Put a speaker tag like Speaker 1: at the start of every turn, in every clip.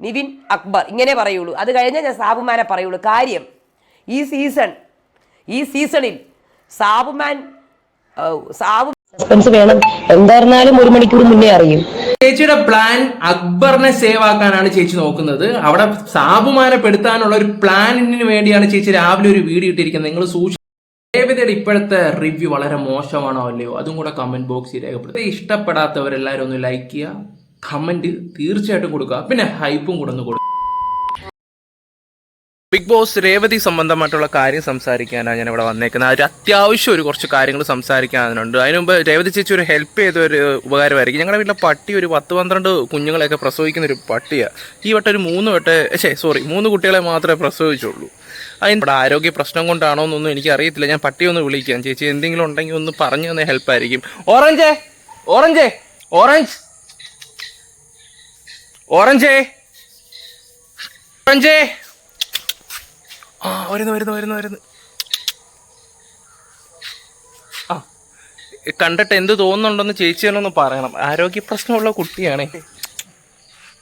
Speaker 1: നിവിൻ അക്ബർ ഇങ്ങനെ പറയുള്ളൂ. അത് കഴിഞ്ഞാൽ ഞാൻ സാബുമാനെ പറയുള്ളൂ. കാര്യം ഈ സീസൺ ഈ സീസണിൽ സാബുമാൻ സാബു
Speaker 2: സസ്പെൻസ് വേണം. എന്തായിരുന്നാലും ഒരു മണിക്കൂർ മുന്നേ അറിയും.
Speaker 3: ചേച്ചിയുടെ പ്ലാൻ അക്ബറിനെ സേവ് ആക്കാനാണ് ചേച്ചി നോക്കുന്നത്. അവിടെ സാബുമാനെ പെടുത്താനുള്ള ഒരു പ്ലാനിന് വേണ്ടിയാണ് ചേച്ചി രാവിലെ ഒരു വീഡിയോ ഇട്ടിരിക്കുന്നത്. നിങ്ങൾ സൂക്ഷിച്ചു ദേവതയുടെ ഇപ്പോഴത്തെ റിവ്യൂ വളരെ മോശമാണോ അല്ലയോ? അതും കൂടെ കമന്റ് ബോക്സിൽ രേഖപ്പെടുത്തുക. ഇഷ്ടപ്പെടാത്തവരെല്ലാവരും ഒന്ന് ലൈക്ക് ചെയ്യുക. കമന്റ് തീർച്ചയായിട്ടും കൊടുക്കുക. പിന്നെ ഹൈപ്പും കൂടെ ഒന്ന് കൊടുക്കുക ബിഗ് ബോസ് രേവതി സംബന്ധമായിട്ടുള്ള കാര്യം സംസാരിക്കാനാണ് ഞാൻ ഇവിടെ വന്നേക്കുന്നത്. ഒരു അത്യാവശ്യം ഒരു കുറച്ച് കാര്യങ്ങൾ സംസാരിക്കാനുണ്ട്. അതിന് മുമ്പ് രേവതി ചേച്ചി ഒരു ഹെൽപ്പ് ചെയ്ത ഒരു ഉപകാരമായിരിക്കും. ഞങ്ങളുടെ വീട്ടിലെ പട്ടി ഒരു പത്ത് പന്ത്രണ്ട് കുഞ്ഞുങ്ങളെയൊക്കെ പ്രസവിക്കുന്ന ഒരു പട്ടിയാണ് ഈ വട്ടം ഒരു മൂന്ന് വട്ടെ ശേ സോറി മൂന്ന് കുട്ടികളെ മാത്രമേ പ്രസവിച്ചുള്ളൂ. അതിന്റെ ആരോഗ്യ പ്രശ്നം കൊണ്ടാണോ എന്നൊന്നും എനിക്ക് അറിയത്തില്ല. ഞാൻ പട്ടിയെ ഒന്ന് വിളിക്കാം. ചേച്ചി എന്തെങ്കിലും ഉണ്ടെങ്കിൽ ഒന്ന് പറഞ്ഞു തന്നെ ഹെൽപ്പായിരിക്കും ഓറഞ്ചേ ഓറഞ്ചേ ഓറഞ്ച് ഓറഞ്ചേ. ഓറഞ്ചേ. ആ വരുന്നു വരുന്നു വരുന്നു വരുന്നു. ആ കണ്ടിട്ട് എന്ത് തോന്നുന്നുണ്ടെന്ന് ചേച്ചി തന്നെ ഒന്ന് പറയണം. ആരോഗ്യ പ്രശ്നമുള്ള കുട്ടിയാണേ.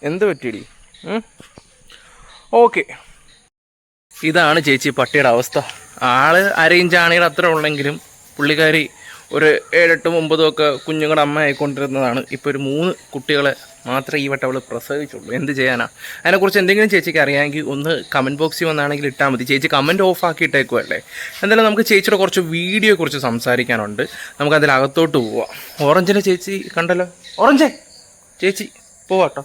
Speaker 3: എന്ത് പറ്റിയടി? ഓക്കെ. ഇതാണ് ചേച്ചി പട്ടിയുടെ അവസ്ഥ. ആൾ അരയിഞ്ചാണിയുടെ അത്ര ഉള്ളെങ്കിലും പുള്ളിക്കാരി ഒരു ഏഴെട്ടും ഒമ്പതും ഒക്കെ കുഞ്ഞുങ്ങളുടെ അമ്മ ആയിക്കൊണ്ടിരുന്നതാണ് ഇപ്പോൾ ഒരു മൂന്ന് കുട്ടികളെ മാത്രമേ ഈ വട്ടം അവൾ പ്രസവിച്ചുള്ളൂ. എന്ത് ചെയ്യാനാ? അതിനെക്കുറിച്ച് എന്തെങ്കിലും ചേച്ചിക്ക് അറിയാമെങ്കിൽ ഒന്ന് കമന്റ് ബോക്സിൽ വന്നാണെങ്കിൽ ഇട്ടാൽ മതി. ചേച്ചി കമന്റ് ഓഫ് ആക്കി ഇട്ടേക്കുമല്ലേ എന്തായാലും നമുക്ക് ചേച്ചിയുടെ കുറച്ച് വീഡിയോയെ കുറിച്ച് സംസാരിക്കാനുണ്ട്. നമുക്ക് അതിലകത്തോട്ട് പോവാം. ഓറഞ്ചിനെ ചേച്ചി കണ്ടല്ലോ? ഓറഞ്ചേ. ചേച്ചി പോവാട്ടോ.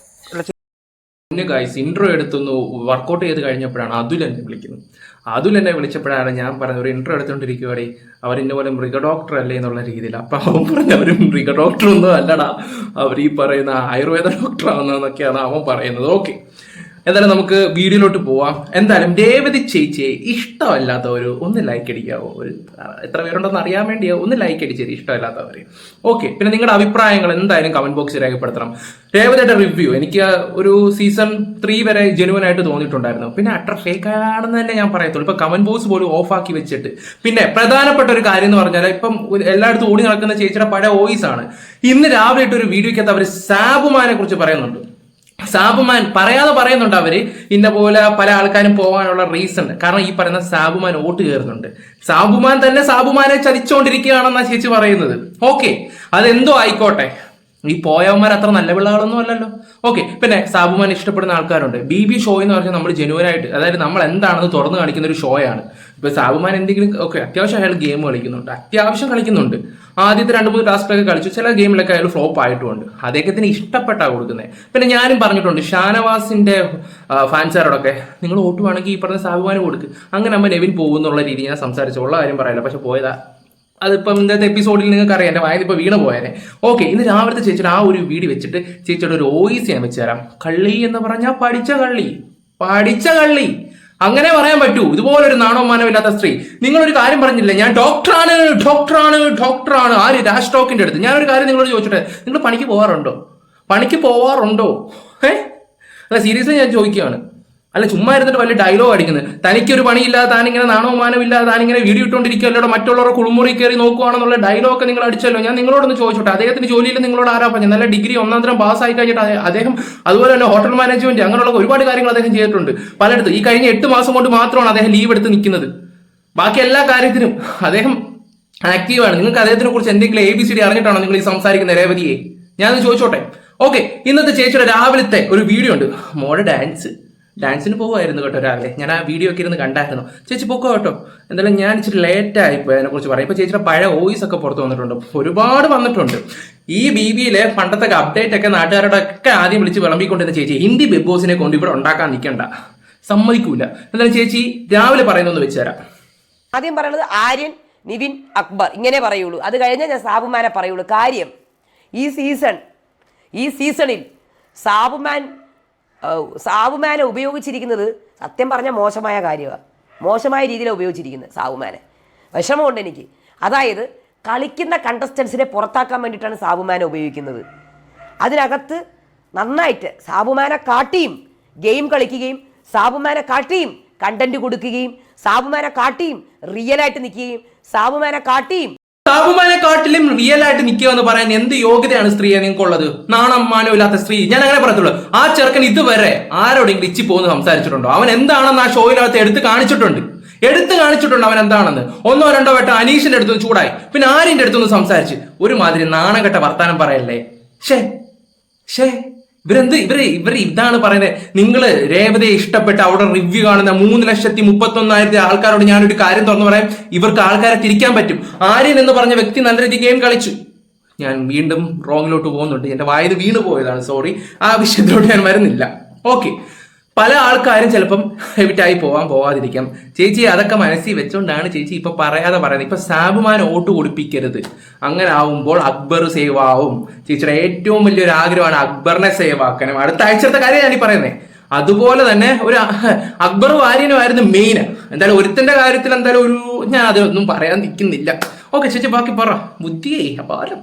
Speaker 3: അല്ല ഗായ്സ് ഇൻട്രോ എടുത്തൊന്ന് വർക്കൗട്ട് ചെയ്ത് കഴിഞ്ഞപ്പോഴാണ് അതുൽ എന്നെ വിളിക്കുന്നത്. അതുൽ എന്നെ വിളിച്ചപ്പോഴാണ് ഞാൻ പറഞ്ഞത് ഒരു ഇൻട്രോ എടുത്തോണ്ടിരിക്കുവാടി. അവർ ഇന്ന പോലെ മൃഗ ഡോക്ടർ അല്ലേ എന്നുള്ള രീതിയിൽ. അപ്പം അവൻ പറഞ്ഞ അവർ മൃഗ ഡോക്ടർ ഒന്നും അല്ലടാ. അവർ ഈ പറയുന്ന ആയുർവേദ ഡോക്ടർ ആണെന്നൊക്കെയാണ് അവൻ പറയുന്നത്. ഓക്കെ എന്തായാലും നമുക്ക് വീഡിയോയിലോട്ട് പോവാം. എന്തായാലും രേവതി ചേച്ചിയെ ഇഷ്ടമല്ലാത്തവര് ഒന്ന് ലൈക്ക് അടിക്കാവോ ഒരു എത്ര പേരുണ്ടെന്ന് അറിയാൻ വേണ്ടിയോ ഒന്ന് ലൈക്ക് അടിച്ചേരി ഇഷ്ടമല്ലാത്തവര്. ഓക്കെ പിന്നെ നിങ്ങളുടെ അഭിപ്രായങ്ങൾ എന്തായാലും കമന്റ് ബോക്സിൽ രേഖപ്പെടുത്തണം. രേവതിയുടെ റിവ്യൂ എനിക്ക് ഒരു സീസൺ ത്രീ വരെ ജെനുവൻ ആയിട്ട് തോന്നിയിട്ടുണ്ടായിരുന്നു. പിന്നെ അത്ര ഫേക്ക് ആണെന്ന് തന്നെ ഞാൻ പറയത്തുള്ളൂ. ഇപ്പൊ കമന്റ് ബോക്സ് പോലും ഓഫ് ആക്കി വെച്ചിട്ട്. പിന്നെ പ്രധാനപ്പെട്ട ഒരു കാര്യം എന്ന് പറഞ്ഞാൽ ഇപ്പം എല്ലായിടത്തും ഓടി നടക്കുന്ന ചേച്ചിയുടെ പഴയ വോയിസ് ആണ്. ഇന്ന് രാവിലെ ഇട്ട് ഒരു വീഡിയോക്കകത്ത് അവർ സാബുമാനെ കുറിച്ച് പറയുന്നുണ്ട്. സാബുമാൻ പറയാതെ പറയുന്നുണ്ട് അവർ ഇന്ന പോലെ പല ആൾക്കാരും പോകാനുള്ള റീസൺ കാരണം ഈ പറയുന്ന സാബുമാൻ വോട്ട് കയറുന്നുണ്ട്. സാബുമാൻ തന്നെ സാബുമാനെ ചതിച്ചുകൊണ്ടിരിക്കുകയാണെന്നാ ചേച്ചി പറയുന്നത്. ഓക്കെ അതെന്തോ ആയിക്കോട്ടെ. ഈ പോയവന്മാർ അത്ര നല്ല പിള്ളകളൊന്നും അല്ലല്ലോ. ഓക്കെ പിന്നെ സാബുമാൻ ഇഷ്ടപ്പെടുന്ന ആൾക്കാരുണ്ട്. ബി ബി ഷോ എന്ന് പറഞ്ഞാൽ നമ്മൾ ജനുവനായിട്ട് അതായത് നമ്മൾ എന്താണെന്ന് തുറന്നു കാണിക്കുന്ന ഒരു ഷോയാണ് ഇപ്പൊ സാബുമാൻ എന്തെങ്കിലും ഓക്കെ അത്യാവശ്യം അയാൾ ഗെയിം കളിക്കുന്നുണ്ട്. അത്യാവശ്യം കളിക്കുന്നുണ്ട്. ആദ്യത്തെ രണ്ട് മൂന്ന് ടാസ്കൊക്കെ കളിച്ചു ചില ഗെയിമിലൊക്കെ അയാൾ ഫ്ലോപ്പ് ആയിട്ടുണ്ട്. അദ്ദേഹത്തിന് ഇഷ്ടപ്പെട്ടാ കൊടുക്കുന്നത് പിന്നെ ഞാനും പറഞ്ഞിട്ടുണ്ട് ഷാനവാസിന്റെ ഫാൻസാരോടൊക്കെ നിങ്ങൾ വോട്ട് ഈ പറഞ്ഞ സാബുമാൻ കൊടുക്ക്. അങ്ങനെ നമ്മൾ നെവിൻ പോകുന്നുള്ള രീതി ഞാൻ സംസാരിച്ചു. ഉള്ള കാര്യം പറയല്ല. പക്ഷെ പോയതാ. അതിപ്പം ഇന്നത്തെ എപ്പിസോഡിൽ നിങ്ങൾക്ക് അറിയാം എന്റെ വായന ഇപ്പോൾ വീണ് പോയേനെ. ഓക്കെ ഇന്ന് രാവിലത്തെ ചേച്ചിയുടെ ആ ഒരു വീട് വെച്ചിട്ട് ചേച്ചിയുടെ ഒരു വോയിസ് ഞാൻ വെച്ച് തരാം. കള്ളി എന്ന് പറഞ്ഞാൽ പഠിച്ച കള്ളി. പഠിച്ച കള്ളി. അങ്ങനെ പറയാൻ പറ്റൂ. ഇതുപോലൊരു നാണോ മാനമില്ലാത്ത സ്ത്രീ. നിങ്ങളൊരു കാര്യം പറഞ്ഞില്ലേ? ഞാൻ ഡോക്ടറാണ് ഡോക്ടറാണ് ഡോക്ടറാണ് ആര്? രാജ് ടോക്കിന്റെ അടുത്ത്. ഞാനൊരു കാര്യം നിങ്ങളോട് ചോദിച്ചോട്ടെ. നിങ്ങൾ പണിക്ക് പോവാറുണ്ടോ? പണിക്ക് പോവാറുണ്ടോ? ഏ? അല്ല സീരിയസ്ലി ഞാൻ ചോദിക്കുകയാണ്. അല്ല ചുമ്മാ ഇരുന്നിട്ട് വലിയ ഡയലോഗ് അടിക്കുന്നത്. തനിക്കൊരു പണിയില്ലാതെ താനിങ്ങനെ നാണോ മാനമില്ലാതെ താനിങ്ങനെ വീഡിയോ ഇട്ടുകൊണ്ടിരിക്കുകയല്ലോ മറ്റുള്ളവരുടെ കുളിമുറി കയറി നോക്കുവാണെന്നുള്ള ഡയലോഗ് ഒക്കെ നിങ്ങൾ അടിച്ചല്ലോ. ഞാൻ നിങ്ങളോടൊന്ന് ചോദിച്ചോട്ടെ. അദ്ദേഹത്തിന്റെ ജോലിയിൽ നിങ്ങളോട് ആരാ പറഞ്ഞു നല്ല ഡിഗ്രി ഒന്നാം തരം പാസ്സായി കഴിഞ്ഞിട്ട് അദ്ദേഹം അതുപോലെ തന്നെ ഹോട്ടൽ മാനേജ്മെന്റ് അങ്ങനെയുള്ള ഒരുപാട് കാര്യങ്ങൾ അദ്ദേഹം ചെയ്തിട്ടുണ്ട്. പലയിടത്തും. ഈ കഴിഞ്ഞ എട്ട് മാസം കൊണ്ട് മാത്രമാണ് അദ്ദേഹം ലീവ് എടുത്ത് നിൽക്കുന്നത്. ബാക്കി എല്ലാ കാര്യത്തിനും അദ്ദേഹം ആക്റ്റീവാണ് നിങ്ങൾക്ക് അദ്ദേഹത്തിനെ കുറിച്ച് എന്തെങ്കിലും എ ബി സി ഡി അറിഞ്ഞിട്ടാണോ നിങ്ങൾ ഈ സംസാരിക്കുന്ന രേവതിയെ? ഞാനത് ചോദിച്ചോട്ടെ. ഓക്കെ ഇന്നത്തെ ചേച്ചിയുടെ രാവിലത്തെ ഒരു വീഡിയോ ഉണ്ട്. മോഡ ഡാൻസ് ഡാൻസിന് പോകുമായിരുന്നു കേട്ടോ രാവിലെ. ഞാൻ ആ വീഡിയോ ഒക്കെ ഇരുന്ന് കണ്ടായിരുന്നു. ചേച്ചി പൊക്കോ കേട്ടോ. എന്തായാലും ഞാൻ ഇച്ചിരി ലേറ്റ് ആയിപ്പോയി അതിനെ കുറിച്ച് പറയാം. ഇപ്പൊ ചേച്ചിയുടെ പഴയ വോയിസ് ഒക്കെ പുറത്ത് വന്നിട്ടുണ്ട്. ഒരുപാട് വന്നിട്ടുണ്ട്. ഈ ബി ബിയിലെ പണ്ടത്തെ അപ്ഡേറ്റ് ഒക്കെ നാട്ടുകാരുടെ ഒക്കെ ആദ്യം വിളിച്ച് വിളമ്പിക്കൊണ്ടിരുന്ന ചേച്ചി ഹിന്ദി ബിഗ് ബോസിനെ കൊണ്ട് ഇവിടെ ഉണ്ടാക്കാൻ നിൽക്കണ്ട സമ്മതിക്കൂല. എന്തായാലും ചേച്ചി രാവിലെ പറയുന്നൊന്ന് വെച്ചുതരാം.
Speaker 1: ആദ്യം പറയുന്നത് ആര്യൻ നിവിൻ അക്ബർ ഇങ്ങനെ പറയുള്ളൂ. അത് കഴിഞ്ഞാൽ ഞാൻ സാബുമാനെ പറയുള്ളൂ. കാര്യം ഈ സീസൺ ഈ സീസണിൽ സാബുമാൻ ആ, സാബുമാനെ ഉപയോഗിച്ചിരിക്കുന്നത് സത്യം പറഞ്ഞാൽ മോശമായ കാര്യമാണ് മോശമായ രീതിയിലാണ് ഉപയോഗിച്ചിരിക്കുന്നത് സാവുമാനെ. വിഷമമുണ്ട് എനിക്ക്. അതായത് കളിക്കുന്ന കണ്ടസ്റ്റൻസിനെ പുറത്താക്കാൻ വേണ്ടിയിട്ടാണ് സാബുമാനെ ഉപയോഗിക്കുന്നത്. അതിനകത്ത് നന്നായിട്ട് സാബുമാനെ കാട്ടിയും ഗെയിം കളിക്കുകയും സാബുമാനെ കാട്ടിയും കണ്ടന്റ് കൊടുക്കുകയും സാബുമാനെ കാട്ടിയും റിയലായിട്ട് നിൽക്കുകയും സാബുമാനെ കാട്ടിയും
Speaker 3: സാബുമാനെക്കാട്ടിലും റിയൽ ആയിട്ട് നിൽക്കുക എന്ന് പറയാൻ എന്ത് യോഗ്യതയാണ് സ്ത്രീയെ നിങ്ങൾക്കുള്ളത്? നാണം ഇല്ലാത്ത സ്ത്രീ. ഞാൻ അങ്ങനെ പറയത്തുള്ളൂ. ആ ചെറുക്കൻ ഇതുവരെ ആരോടെങ്കിലും ഇച്ചി പോകുന്ന സംസാരിച്ചിട്ടുണ്ടോ? അവൻ എന്താണെന്ന് ആ ഷോയിനകത്ത് എടുത്ത് കാണിച്ചിട്ടുണ്ട്. എടുത്ത് കാണിച്ചിട്ടുണ്ട് അവൻ എന്താണെന്ന്. ഒന്നോ രണ്ടോ വട്ടം അനീഷിന്റെ അടുത്തൊന്ന് ചൂടായി. പിന്നെ ആരിന്റെ അടുത്തൊന്ന് സംസാരിച്ച്. ഒരുമാതിരി നാണകെട്ട വർത്താനം പറയല്ലേ? ഷേ ഷേ ഇവരെന്ത്? ഇവർ ഇവർ ഇതാണ് പറയുന്നത്. നിങ്ങൾ രേവതയെ ഇഷ്ടപ്പെട്ട് അവിടെ റിവ്യൂ കാണുന്ന മൂന്ന് ലക്ഷത്തി മുപ്പത്തൊന്നായിരത്തി ആൾക്കാരോട് ഞാനൊരു കാര്യം തുറന്നു പറയാം. ഇവർക്ക് ആൾക്കാരെ തിരിക്കാൻ പറ്റും. ആര്യൻ എന്ന് പറഞ്ഞ വ്യക്തി നല്ല രീതി ഗെയിം കളിച്ചു. ഞാൻ വീണ്ടും റോങ്ങിലോട്ട് പോകുന്നുണ്ട്. എന്റെ വായത് വീണ് പോയതാണ്. സോറി ആ വിഷയത്തിലോട്ട് ഞാൻ വരുന്നില്ല. ഓക്കെ പല ആൾക്കാരും ചിലപ്പം ഹെബിറ്റായി പോവാൻ പോവാതിരിക്കാം. ചേച്ചി അതൊക്കെ മനസ്സിൽ വെച്ചുകൊണ്ടാണ് ചേച്ചി ഇപ്പൊ പറയാതെ പറയുന്നത്. ഇപ്പൊ സാബുമാൻ വോട്ട് കൊടുപ്പിക്കരുത്. അങ്ങനെ ആവുമ്പോൾ അക്ബർ സേവ് ആവും. ചേച്ചിയുടെ ഏറ്റവും വലിയൊരു ആഗ്രഹമാണ് അക്ബറിനെ സേവ് ആക്കണം. അടുത്ത ആഴ്ചത്തെ കാര്യം ഞാൻ ഈ പറയുന്നത് അതുപോലെ തന്നെ ഒരു അക്ബർ വാര്യനുമായിരുന്നു മെയിൻ എന്തായാലും ഒരുത്തിന്റെ കാര്യത്തിൽ എന്തായാലും ഒരു ഞാൻ അതൊന്നും പറയാൻ നിൽക്കുന്നില്ല. ഓക്കെ ചേച്ചി ബാക്കി പറ. ബുദ്ധിയേ അപാരം.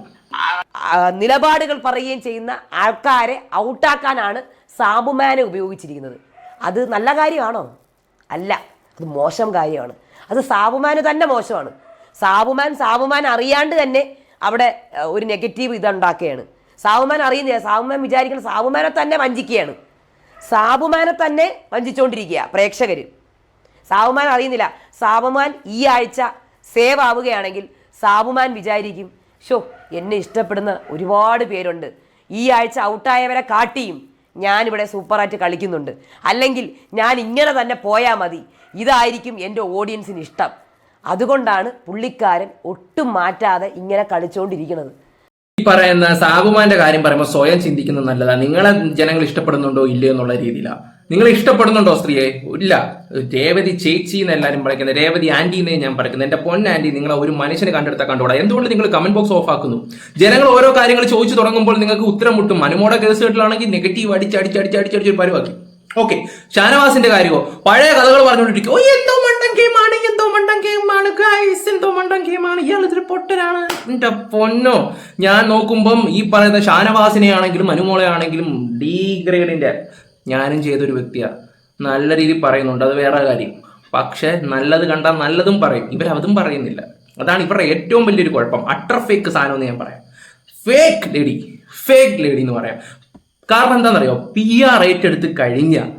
Speaker 1: നിലപാടുകൾ പറയുകയും ചെയ്യുന്ന ആൾക്കാരെ ഔട്ടാക്കാനാണ് സാബുമാനെ ഉപയോഗിച്ചിരിക്കുന്നത്. അത് നല്ല കാര്യമാണോ? അല്ല അത് മോശം കാര്യമാണ്. അത് സാബുമാന് തന്നെ മോശമാണ്. സാബുമാൻ സാബുമാൻ അറിയാണ്ട് തന്നെ അവിടെ ഒരു നെഗറ്റീവ് ഇതുണ്ടാക്കുകയാണ്. സാബുമാൻ അറിയുന്നില്ല സാബുമാൻ വിചാരിക്കുന്ന സാബുമാനെ തന്നെ വഞ്ചിക്കുകയാണ്. സാബുമാനെ തന്നെ വഞ്ചിച്ചുകൊണ്ടിരിക്കുക പ്രേക്ഷകർ സാബുമാൻ അറിയുന്നില്ല സാബുമാൻ ഈ ആഴ്ച സേവ് ആവുകയാണെങ്കിൽ സാബുമാൻ വിചാരിക്കും ഷോ എന്നെ ഇഷ്ടപ്പെടുന്ന ഒരുപാട് പേരുണ്ട്. ഈ ആഴ്ച ഔട്ടായവരെ കാട്ടിയും. ഞാനിവിടെ സൂപ്പറായിട്ട് കളിക്കുന്നുണ്ട്. അല്ലെങ്കിൽ ഞാൻ ഇങ്ങനെ തന്നെ പോയാൽ മതി. ഇതായിരിക്കും എന്റെ ഓഡിയൻസിന് ഇഷ്ടം. അതുകൊണ്ടാണ് പുള്ളിക്കാരൻ ഒട്ടും മാറ്റാതെ ഇങ്ങനെ കളിച്ചുകൊണ്ടിരിക്കുന്നത്
Speaker 3: ഈ പറയുന്ന സാബുമാന്റെ കാര്യം പറയുമ്പോൾ സ്വയം ചിന്തിക്കുന്നത് നല്ലതാണ് നിങ്ങളെ ജനങ്ങൾ ഇഷ്ടപ്പെടുന്നുണ്ടോ ഇല്ലയോ എന്നുള്ള രീതിയിലാണ് നിങ്ങൾ ഇഷ്ടപ്പെടുന്നുണ്ടോ സ്ത്രീയെ? ഇല്ല. രേവതി ചേച്ചി എന്ന് എല്ലാവരും പറയുന്നത് രേവതി ആന്റി എന്നേ ഞാൻ പറയുന്നത്. എന്റെ പൊന്ന ആന്റി നിങ്ങൾ ഒരു മനുഷ്യനെ കണ്ടെടുത്താൽ കണ്ടോടാ. എന്തുകൊണ്ട് നിങ്ങൾ കമന്റ് ബോക്സ് ഓഫ് ആക്കുന്നു? ജനങ്ങൾ ഓരോ കാര്യങ്ങൾ ചോദിച്ചു തുടങ്ങുമ്പോൾ നിങ്ങൾക്ക് ഉത്തരം മുട്ടും. മനുമോടെ കേസ് കേട്ടിലാണെങ്കിൽ നെഗറ്റീവ് അടിച്ചടിച്ചടിച്ചടിച്ചടിച്ച് അടിച്ച് അടിച്ച് അടിച്ച് അടിച്ച് ഒരു പരിവാക്കി. ഓക്കെ ഷാനവാസിന്റെ കാര്യമോ? പഴയ കഥകൾ പറഞ്ഞുകൊണ്ടിരിക്കും ഓ എന്തോ മണ്ടൻ ഗെയിമാണ് എന്തോ മണ്ടൻ ഗെയിമാണ്. എന്തോ മണ്ടൻ ഗെയിമാണ്. ഇയാൾ പൊട്ടനാണ്. എന്റെ പൊന്നോ. ഞാൻ നോക്കുമ്പം ഈ പറയുന്ന ഷാനവാസിനെ ആണെങ്കിലും അനുമോളെ ആണെങ്കിലും ഡി ഗ്രേഡിന്റെ ഞാനും ചെയ്തൊരു വ്യക്തിയാണ് നല്ല രീതിയിൽ പറയുന്നുണ്ട് അത് വേറെ കാര്യം. പക്ഷെ നല്ലത് കണ്ടാൽ നല്ലതും പറയും. ഇവർ ഇവരതും പറയുന്നില്ല. അതാണ് ഇവരുടെ ഏറ്റവും വലിയൊരു കുഴപ്പം. അട്ടർ ഫേക്ക് സാധനം എന്ന് ഞാൻ പറയാം. ഫേക്ക് ലേഡി ഫേക്ക് ലേഡി എന്ന് പറയാം. കാരണം എന്താണെന്നറിയോ? പി ആർ റേറ്റ് എടുത്ത് കഴിഞ്ഞാൽ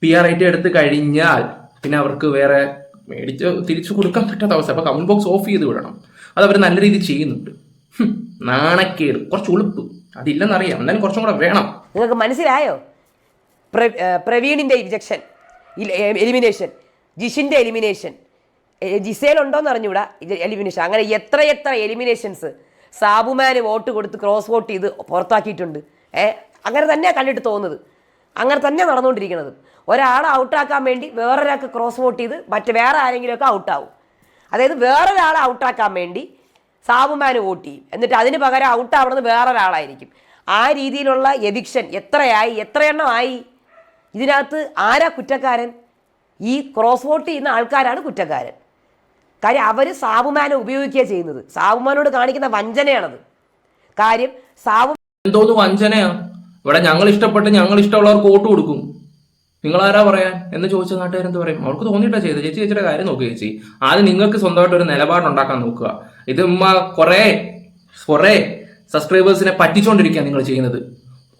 Speaker 3: പി ആർ റേറ്റ് എടുത്ത് കഴിഞ്ഞാൽ പിന്നെ അവർക്ക് വേറെ മേടിച്ച് തിരിച്ചു കൊടുക്കാൻ പറ്റാത്ത അവസ്ഥ. അപ്പൊ കമന്റ് ബോക്സ് ഓഫ് ചെയ്ത് വിടണം. അത് അവർ നല്ല രീതിയിൽ ചെയ്യുന്നുണ്ട്. നാണക്കേട്. കുറച്ച് ഉളുപ്പ്. അതില്ലെന്നറിയാം. എന്നാലും കുറച്ചും കൂടെ വേണം.
Speaker 1: നിങ്ങൾക്ക് മനസ്സിലായോ? പ്ര- ഏ, പ്രവീണിന്റെ ഇജക്ഷൻ എലിമിനേഷൻ ജിഷിന്റെ എലിമിനേഷൻ ജിസേൽ ഉണ്ടോന്ന് അറിഞ്ഞൂടാ എലിമിനേഷൻ അങ്ങനെ എത്ര എത്ര എലിമിനേഷൻസ് സാബുമാന് വോട്ട് കൊടുത്ത് ക്രോസ് വോട്ട് ചെയ്ത് പുറത്താക്കിയിട്ടുണ്ട്. ഏ അങ്ങനെ തന്നെയാണ് കണ്ടിട്ട് തോന്നുന്നത്. അങ്ങനെ തന്നെ നടന്നുകൊണ്ടിരിക്കുന്നത്. ഒരാളെ ഔട്ടാക്കാൻ വേണ്ടി വേറൊരാൾക്ക് ക്രോസ് വോട്ട് ചെയ്ത് മറ്റ് വേറെ ആരെങ്കിലുമൊക്കെ ഔട്ടാവും. അതായത് വേറൊരാളെ ഔട്ടാക്കാൻ വേണ്ടി സാബുമാന് വോട്ട് ചെയ്യും. എന്നിട്ട് അതിന് പകരം ഔട്ടാവണത് വേറൊരാളായിരിക്കും. ആ രീതിയിലുള്ള എവിക്ഷൻ എത്രയായി? എത്ര എണ്ണമായി ഇതിനകത്ത് ആരാ കുറ്റക്കാരൻ? ഈ ക്രോസ് വോട്ട് ചെയ്യുന്ന ആൾക്കാരാണ് കുറ്റക്കാരൻ. കാര്യം അവർ സാബുമാനെ ഉപയോഗിക്കുക ചെയ്യുന്നത്. സാബുമാനോട് കാണിക്കുന്ന വഞ്ചനയാണത്. കാര്യം സാബു
Speaker 3: എന്തോന്ന് വഞ്ചനയാ? ഇവിടെ ഞങ്ങൾ ഇഷ്ടപ്പെട്ട് ഞങ്ങൾ ഇഷ്ടമുള്ളവർക്ക് വോട്ട് കൊടുക്കും. നിങ്ങൾ ആരാ പറയാൻ? എന്ന് ചോദിച്ച നാട്ടുകാരെന്ത് പറയും? അവർക്ക് തോന്നിയിട്ടാ ചെയ്ത് ചേച്ചി ചേച്ചിയുടെ കാര്യം നോക്കുക ചേച്ചി. ആദ്യം നിങ്ങൾക്ക് സ്വന്തമായിട്ട് ഒരു നിലപാടുണ്ടാക്കാൻ നോക്കുക. ഇത് കുറേ കുറേ സബ്സ്ക്രൈബേഴ്സിനെ പറ്റിച്ചുകൊണ്ടിരിക്കുക നിങ്ങൾ ചെയ്യുന്നത്.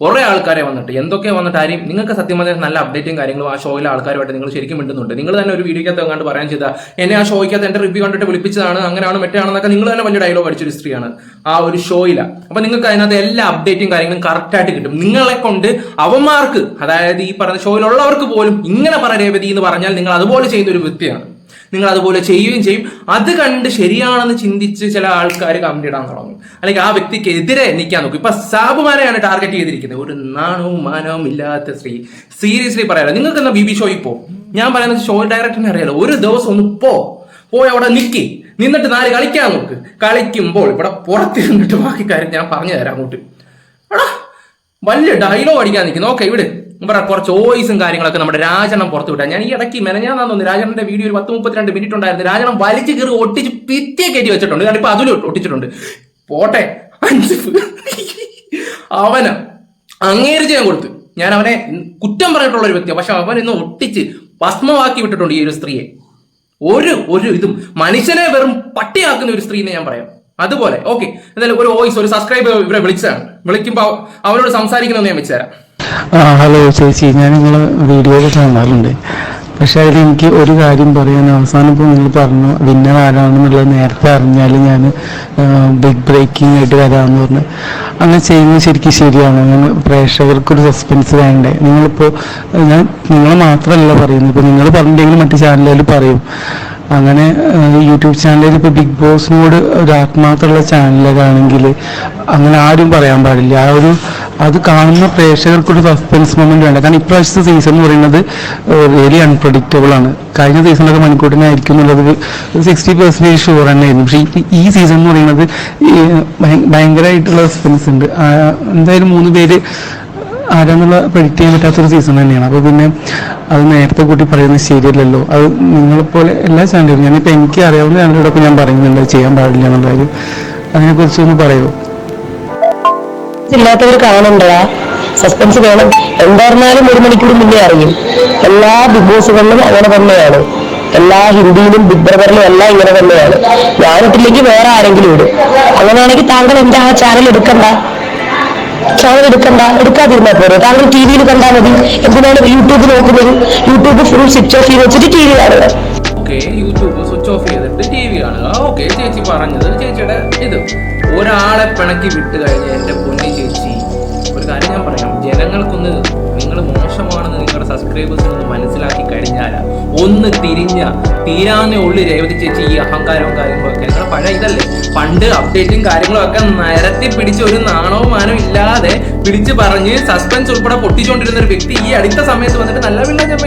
Speaker 3: കുറേ ആൾക്കാരെ വന്നിട്ട് എന്തൊക്കെ വന്നിട്ട് ആരെയും നിങ്ങൾക്ക് സത്യം പറഞ്ഞാൽ നല്ല അപ്ഡേറ്റും കാര്യങ്ങളും ആ ഷോയിലെ ആൾക്കാരുമായിട്ട് നിങ്ങൾ ശരിക്കും മിണ്ടുന്നുണ്ട്. നിങ്ങൾ തന്നെ ഒരു വീഡിയോക്കകത്ത് കണ്ട് പറയാൻ ചെയ്ത എന്നെ ആ ഷോയ്ക്കകത്ത് എന്റെ റിവ്യൂ കണ്ടിട്ട് വിളിപ്പിച്ചതാണ് അങ്ങനെയാണ് മറ്റാണെന്നൊക്കെ നിങ്ങൾ തന്നെ വലിയ ഡയലോഗ് അടിച്ചൊരു സ്ത്രീയാണ് ആ ഒരു ഷോയില അപ്പൊ നിങ്ങൾക്ക് അതിനകത്ത് എല്ലാ അപ്ഡേറ്റും കാര്യങ്ങളും കറക്റ്റ് ആയിട്ട് കിട്ടും. നിങ്ങളെ കൊണ്ട് അവന്മാർക്ക് അതായത് ഈ പറഞ്ഞ ഷോയിലുള്ളവർക്ക് പോലും ഇങ്ങനെ പറ രേവതി എന്ന് പറഞ്ഞാൽ നിങ്ങൾ അതുപോലെ ചെയ്യുന്ന ഒരു വ്യക്തിയാണ്. നിങ്ങൾ അതുപോലെ ചെയ്യുകയും ചെയ്യും. അത് കണ്ട് ശരിയാണെന്ന് ചിന്തിച്ച് ചില ആൾക്കാർ കമന്റ് ഇടാൻ തുടങ്ങും. അല്ലെങ്കിൽ ആ വ്യക്തിക്ക് എതിരെ നിൽക്കാൻ നോക്കും. ഇപ്പൊ സാബുമാരെയാണ് ടാർഗറ്റ് ചെയ്തിരിക്കുന്നത്. ഒരു നാണവും മാനവും ഇല്ലാത്ത സ്ത്രീ. സീരിയസ്ലി പറയാലോ നിങ്ങൾക്ക് എന്നാ ബി ബി ഷോയിൽ പോ ഞാൻ പറയുന്നത് ഷോ ഡയറക്ടറിനെ അറിയാലോ. ഒരു ദിവസം ഒന്ന് പോ. പോയി അവിടെ നിൽക്കി നിന്നിട്ട് നാല് കളിക്കാൻ നോക്ക്. കളിക്കുമ്പോൾ ഇവിടെ പുറത്തിരുന്നിട്ട് ബാക്കി കാര്യം ഞാൻ പറഞ്ഞു തരാം അങ്ങോട്ട്. എടാ വലിയ ഡയലോഗ് അടിക്കാൻ നിൽക്കുന്നു. ഓക്കെ ഇവിടെ പറ കുറച്ച് വോയിസും കാര്യങ്ങളൊക്കെ നമ്മുടെ രാജണം പുറത്തു വിട്ടാൽ ഞാൻ ഈ ഇടയ്ക്ക് മെനഞ്ഞാന്ന് തോന്നുന്നു രാജണന്റെ വീഡിയോ ഒരു പത്ത് മുപ്പത്തിരണ്ട് മിനിറ്റ് ഉണ്ടായിരുന്നു. രാജണം വലിച്ചു കയറി ഒട്ടിച്ച് പിറ്റേ കയറ്റി വെച്ചിട്ടുണ്ട്. ഇപ്പൊ അതിലും ഒട്ടിച്ചിട്ടുണ്ട്. പോട്ടെ. അഞ്ച് അങ്ങേര് അംഗീകരിച്ച് ഞാൻ കൊടുത്തു. ഞാൻ അവനെ കുറ്റം പറഞ്ഞിട്ടുള്ള ഒരു വ്യക്തിയാണ്. പക്ഷെ അവൻ ഇന്ന് ഒട്ടിച്ച് ഭസ്മമാക്കി വിട്ടിട്ടുണ്ട് ഈ ഒരു സ്ത്രീയെ. ഒരു ഒരു ഇതും മനുഷ്യനെ വെറും പട്ടിയാക്കുന്ന ഒരു സ്ത്രീനെ ഞാൻ പറയാം. അതുപോലെ ഓക്കെ. എന്തായാലും ഒരു വോയിസ് ഒരു സബ്സ്ക്രൈബർ ഇവരെ വിളിച്ചതാണ്. വിളിക്കുമ്പോൾ അവരോട് സംസാരിക്കണമെന്ന് ഞാൻ വെച്ചുതരാം.
Speaker 4: ആ ഹലോ ചേച്ചി ഞാൻ നിങ്ങളെ വീഡിയോ കാണാറുണ്ട്. പക്ഷേ അതിൽ എനിക്ക് ഒരു കാര്യം പറയാൻ അവസാനം ഇപ്പോൾ നിങ്ങൾ പറഞ്ഞു വിന്നർ ആരാണെന്നുള്ളത് നേരത്തെ അറിഞ്ഞാൽ ഞാൻ ബിഗ് ബ്രേക്കിംഗ് ആയിട്ട് വരാമെന്ന് പറഞ്ഞു. അങ്ങനെ ചെയ്യുന്നത് ശരിക്കും ശരിയാണ്. ഞങ്ങൾ പ്രേക്ഷകർക്കൊരു സസ്പെൻസ് വേണ്ടേ? നിങ്ങളിപ്പോൾ ഞാൻ നിങ്ങൾ മാത്രമല്ല പറയുന്നത് ഇപ്പോൾ നിങ്ങൾ പറഞ്ഞിട്ടുണ്ടെങ്കിൽ മറ്റു ചാനലുകളിൽ പറയും. അങ്ങനെ യൂട്യൂബ് ചാനലിൽ ഇപ്പോൾ ബിഗ് ബോസിനോട് ഒരു ആത്മാർത്ഥമുള്ള ചാനലുകളാണെങ്കിൽ അങ്ങനെ ആരും പറയാൻ പാടില്ല. ആ ഒരു അത് കാണുന്ന പ്രേക്ഷകർക്കൊരു സസ്പെൻസ് മൊമെന്റ് വേണ്ട. കാരണം ഇപ്രാവശ്യത്തെ സീസൺ എന്ന് പറയുന്നത് റിയലി അൺപ്രഡിക്റ്റബിൾ ആണ്. കഴിഞ്ഞ സീസണൊക്കെ മണിക്കൂട്ടിനായിരിക്കും എന്നുള്ളത് സിക്സ്റ്റി പെർസെന്റേജ് ഷുവർ തന്നെയായിരുന്നു. പക്ഷേ ഈ- സീസൺ എന്ന് പറയുന്നത് ഭയങ്കരമായിട്ടുള്ള സസ്പെൻസ് ഉണ്ട്. എന്തായാലും മൂന്ന് പേര് ആരാന്നുള്ള പ്രഡിക്റ്റ് ചെയ്യാൻ പറ്റാത്തൊരു സീസൺ തന്നെയാണ്. അപ്പോൾ പിന്നെ അത് നേരത്തെ കൂട്ടി പറയുന്നത് ശരിയല്ലല്ലോ. അത് നിങ്ങളെപ്പോലെ എല്ലാ ചാനലും ഞാനിപ്പോൾ എനിക്ക് അറിയാവുന്ന ചാനലിലൂടെ ഞാൻ പറയുന്നുണ്ട്. ചെയ്യാൻ പാടില്ല എന്നുള്ള കാര്യം. അതിനെക്കുറിച്ചൊന്ന് പറയുമോ
Speaker 2: ഇല്ലാത്തവർ കാണണ്ടടാ. സസ്പെൻസ് വേണം. എന്തായിരുന്നാലും ഒരു മണിക്കൂർ മുന്നേ അറിയും. എല്ലാ ബിഗ് ബോസുകളിലും അങ്ങനെ തന്നെയാണ്. എല്ലാ ഹിന്ദിയിലും ബിഗ് ബ്രദറിലും എല്ലാം ഇങ്ങനെ തന്നെയാണ്. ഞാനിട്ടില്ലെങ്കിൽ വേറെ ആരെങ്കിലും ഇടും. അങ്ങനെയാണെങ്കിൽ താങ്കൾ എന്റെ ആ ചാനൽ എടുക്കണ്ട? ചാനൽ എടുക്കണ്ട? എടുക്കാതിരുന്നാൽ പോരെ. താങ്കൾ ടി വിയിൽ കണ്ടാൽ മതി. എന്തിനാണ് യൂട്യൂബ് നോക്കുന്നത്? യൂട്യൂബ് ഫുൾ സ്വിച്ച് ഓഫ് ചെയ്ത് വെച്ചിട്ട് ടി വി കാണുക.
Speaker 3: ഓക്കെ യൂട്യൂബ് സ്വിച്ച് ഓഫ് ചെയ്തിട്ട് ടി വി കാണുക. ഓക്കെ ചേച്ചി പറഞ്ഞത് ചേച്ചിയുടെ ഇത്. ഒരാളെ പിണക്കി വിട്ട് കഴിഞ്ഞ എന്റെ പൊന്നി ചേച്ചി. ഒരു കാര്യം ഞാൻ പറയാം ജനങ്ങൾക്കൊന്ന് നിങ്ങൾ മോശമാണെന്ന് നിങ്ങളുടെ സബ്സ്ക്രൈബേഴ്സിന് ഒന്ന് മനസ്സിലാക്കി കഴിഞ്ഞാൽ ഒന്ന് തിരിഞ്ഞ തീരാന്നേ ഉള്ളു രേവതി ചേച്ചി ഈ അഹങ്കാരവും കാര്യങ്ങളൊക്കെ. നിങ്ങൾ പഴയ ഇതല്ലേ? പണ്ട് അപ്ഡേറ്റും കാര്യങ്ങളും ഒക്കെ നിരത്തി പിടിച്ച് ഒരു നാണവും മാനവും ഇല്ലാതെ പിടിച്ച് പറഞ്ഞ് സസ്പെൻസ് ഉൾപ്പെടെ പൊട്ടിച്ചുകൊണ്ടിരുന്ന ഒരു വ്യക്തി ഈ അടുത്ത സമയത്ത് വന്നിട്ട് നല്ല കാരണം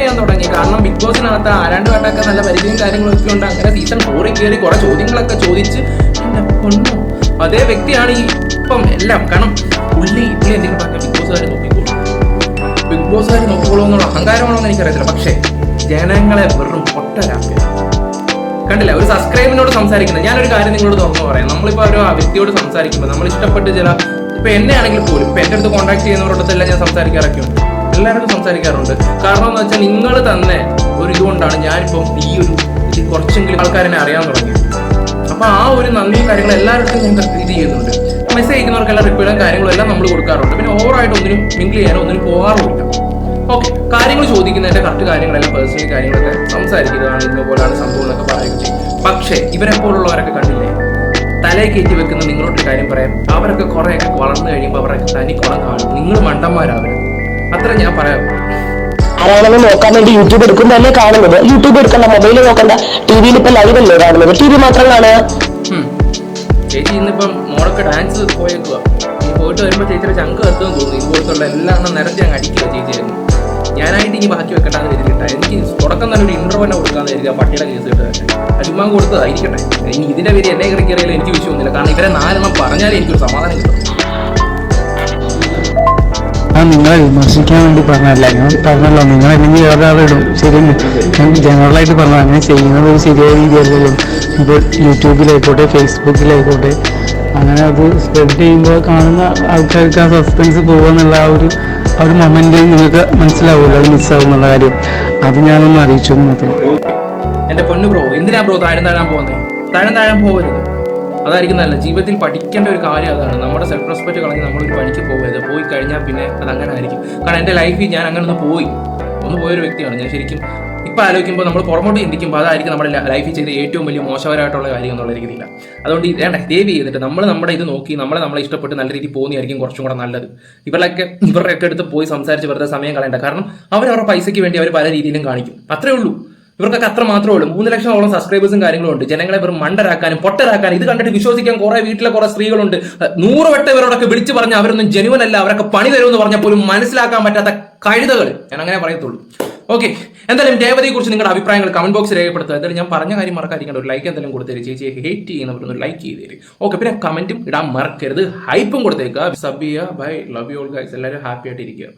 Speaker 3: ബിഗ് ബോസിനകത്ത് ആരാണ്ട് കാട്ടൊക്കെ നല്ല പരിചയം കാര്യങ്ങളൊക്കെ ഉണ്ട്. അങ്ങനെ സീസൺ ഫോറിൽ കയറി കുറെ ചോദ്യങ്ങളൊക്കെ ചോദിച്ച് എന്നെ പൊണ്ണു അതേ വ്യക്തിയാണ് ഈ ഇപ്പം എല്ലാം. കാരണം പുള്ളി പുള്ളി എന്തെങ്കിലും പറഞ്ഞ ബിഗ് ബോസുകാരെ നോക്കിക്കോളൂ. ബിഗ് ബോസുകാരെ നോക്കിക്കോളൂ എന്നുള്ള അഹങ്കാരമാണോ എന്ന് എനിക്കറിയത്തില്ല. പക്ഷേ ജനങ്ങളെ വെറും ഒട്ടരാക്കുക കണ്ടില്ല? ഒരു സബ്സ്ക്രൈബിനോട് സംസാരിക്കുന്നത്. ഞാനൊരു കാര്യം നിങ്ങളോട് തുറന്നു പറയാം. നമ്മളിപ്പോൾ ഒരു വ്യക്തിയോട് സംസാരിക്കുമ്പോൾ നമ്മൾ ഇഷ്ടപ്പെട്ട് ചില ഇപ്പൊ എന്നെ ആണെങ്കിൽ പോലും ഇപ്പൊ എന്റെ അടുത്ത് കോൺടാക്ട് ചെയ്യുന്നവരോടത്തെല്ലാം ഞാൻ സംസാരിക്കാറൊക്കെ ഉണ്ട് എല്ലാവർക്കും സംസാരിക്കാറുണ്ട്. കാരണം എന്ന് വെച്ചാൽ നിങ്ങൾ തന്നെ ഒരു ഇതുകൊണ്ടാണ് ഞാനിപ്പം ഈ ഒരു ഇത് കുറച്ചെങ്കിലും ആൾക്കാരെന്നെ അറിയാൻ തുടങ്ങിയത്. അപ്പൊ ആ ഒരു നന്ദിയും കാര്യങ്ങളും എല്ലാവർക്കും ഞാൻ ഇത് ചെയ്യുന്നുണ്ട്. മെസ്സേജ് അയക്കുന്നവർക്കെല്ലാം റിപ്ലൈയും കാര്യങ്ങളും എല്ലാം നമ്മൾ കൊടുക്കാറുണ്ട്. പിന്നെ ഓവറായിട്ട് ഒന്നിനും മിങ്കിൾ ചെയ്യാനോ ഒന്നിനും പോകാറുമില്ല. ഓക്കെ കാര്യങ്ങൾ ചോദിക്കുന്നതിന്റെ കറക്റ്റ് കാര്യങ്ങളെല്ലാം പേഴ്സണലി കാര്യങ്ങളൊക്കെ സംസാരിക്കുന്നതാണ് ഇന്ന പോലാണ് സംഭവം എന്നൊക്കെ പറയുക പക്ഷേ ഇവരെ പോലുള്ളവരൊക്കെ കണ്ടില്ലേ? തലയെ കയറ്റി വെക്കുന്ന നിങ്ങളോട് കാര്യം പറയാം. അവരൊക്കെ കുറേയൊക്കെ വളർന്നു കഴിയുമ്പോൾ അവരൊക്കെ തനി കാണും നിങ്ങൾ മണ്ടന്മാരാവരുത് അത്ര ഞാൻ പറയാം
Speaker 2: ആരാണെന്ന് നോക്കാൻ വേണ്ടി യൂട്യൂബ് എടുക്കുമ്പോഴല്ലേ കാണുന്നത്? യൂട്യൂബ് എടുക്കണ്ട മൊബൈൽ നോക്കണ്ട. ടി വിയിൽ ഇപ്പൊ ലൈവ് അല്ലേ കാണുന്നത്? ടി വി മാത്രം കാണുക.
Speaker 3: പോയിട്ട് വരുമ്പോൾ തോന്നുന്നു. ഞാനായിട്ട് ഇനി ബാക്കി വെക്കണ്ടെന്ന് കരുതിയിട്ടാ. എനിക്ക് തുടക്കം ഒരു ഇന്റർവ്യൂ തന്നെ കൊടുക്കാന്ന് കരുതുക പട്ടിയുടെ കേസ് കിട്ടുക ചുമ്മാ കൊടുത്തതായിരിക്കട്ടെ ഇനി ഇതിന്റെ പേര് എന്നെ കയറി എനിക്ക് വിഷയമൊന്നുമില്ല. കാരണം ഇവരെ നാലെണ്ണം പറഞ്ഞാലേ എനിക്കൊരു സമാധാനം കിട്ടും.
Speaker 4: ആ നിങ്ങളെ വിമർശിക്കാൻ വേണ്ടി പറഞ്ഞല്ല ഞാൻ പറഞ്ഞല്ലോ നിങ്ങൾ അല്ലെങ്കിൽ വേറെ ആളിടും ശരി ഞാൻ ജനറലായിട്ട് പറഞ്ഞു അങ്ങനെ ചെയ്യുന്നത് ഒരു ശരിയായ രീതിയല്ലല്ലോ. ഇപ്പോൾ യൂട്യൂബിലായിക്കോട്ടെ ഫേസ്ബുക്കിലായിക്കോട്ടെ അങ്ങനെ അത് സ്പ്രെഡ് ചെയ്യുമ്പോൾ കാണുന്ന ആൾക്കാർക്ക് ആ സസ്പെൻസ് പോകുക എന്നുള്ള ആ ഒരു ആ ഒരു മൊമെന്റ് നിങ്ങൾക്ക് മനസ്സിലാവുമല്ലോ അത് മിസ്സാവും എന്നുള്ള കാര്യം. അത് ഞാനൊന്ന് അറിയിച്ചു മാത്രം
Speaker 3: എന്റെ പൊന്നു ബ്രോ എന്തിനാ ബ്രോ താഴെ താഴാൻ പോകുന്നത്? താഴെ താഴാൻ പോകരുത്. അതായിരിക്കും നല്ല ജീവിതത്തിൽ പഠിക്കേണ്ട ഒരു കാര്യം അതാണ്. നമ്മുടെ സെൽഫ് റെസ്പെക്ട് കളഞ്ഞ് നമ്മളൊരു പണിക്ക് പോകരുത്. പോയി കഴിഞ്ഞാൽ പിന്നെ അത് അങ്ങനെ ആയിരിക്കും. കാരണം എന്റെ ലൈഫിൽ ഞാൻ അങ്ങനെ ഒന്ന് പോയി. ഒന്ന് പോയൊരു വ്യക്തിയാണ് ഞാൻ ശരിക്കും. ഇപ്പം ആലോചിക്കുമ്പോൾ നമ്മൾ പുറമോട്ട് ചിന്തിക്കുമ്പോൾ അതായിരിക്കും നമ്മുടെ ലൈഫിൽ ചെയ്ത ഏറ്റവും വലിയ മോശകരമായിട്ടുള്ള കാര്യം എന്നുള്ള രീതിയില്ല. അതുകൊണ്ട് വേണ്ട ദേവ് ചെയ്തിട്ട് നമ്മൾ നമ്മുടെ ഇത് നോക്കി നമ്മളെ നമ്മളെ ഇഷ്ടപ്പെട്ട് നല്ല രീതിയിൽ പോകുന്നതായിരിക്കും കുറച്ചും കൂടെ നല്ലത്. ഇവരൊക്കെ ഇവരുടെയൊക്കെ അടുത്ത് പോയി സംസാരിച്ച് വെറുതെ സമയം കളയണ്ട. കാരണം അവരവരുടെ പൈസയ്ക്ക് വേണ്ടി അവർ പല രീതിയിലും കാണിക്കും. അത്രേ ഉള്ളൂ. ഇവർക്കൊക്കെ അത്ര മാത്രമേ ഉള്ളൂ. മൂന്ന് ലക്ഷത്തോളം സബ്സ്ക്രൈബേഴ്സും കാര്യങ്ങളും ഉണ്ട്. ജനങ്ങളെ വെറും മണ്ടരാക്കാനും പൊട്ടരാക്കാനും ഇത് കണ്ടിട്ട് വിശ്വസിക്കാൻ കുറെ വീട്ടിലെ കുറെ സ്ത്രീകളുണ്ട്. നൂറ് വട്ടം ഇവരോടൊക്കെ വിളിച്ചു പറഞ്ഞ അവരൊന്നും ജനുവൻ അല്ല അവരൊക്കെ പണി തരുമെന്ന് പറഞ്ഞാൽ പോലും മനസ്സിലാക്കാൻ പറ്റാത്ത കഴുതകൾ. ഞാൻ അങ്ങനെ പറയത്തുള്ളൂ. ഓക്കെ. എന്തായാലും രേവതിയെ കുറിച്ച് നിങ്ങളുടെ അഭിപ്രായങ്ങൾ കമന്റ് ബോക്സിൽ രേഖപ്പെടുത്തുക. എന്തായാലും ഞാൻ പറഞ്ഞ കാര്യം മറക്കാതിരിക്കേണ്ട. ഒരു ലൈക്ക് എന്തെങ്കിലും കൊടുത്തേര് ചേച്ചിയെ ഹേറ്റ് ചെയ്യുന്നവരൊന്ന് ലൈക്ക് ചെയ്തേര് ഓക്കെ പിന്നെ കമന്റും ഇടാൻ മറക്കരുത്. ഹൈപ്പും കൊടുത്തേക്കുക. സബ് ചെയ്യുക bye love you all guys എല്ലാവരും ഹാപ്പി ആയിട്ട് ഇരിക്കുക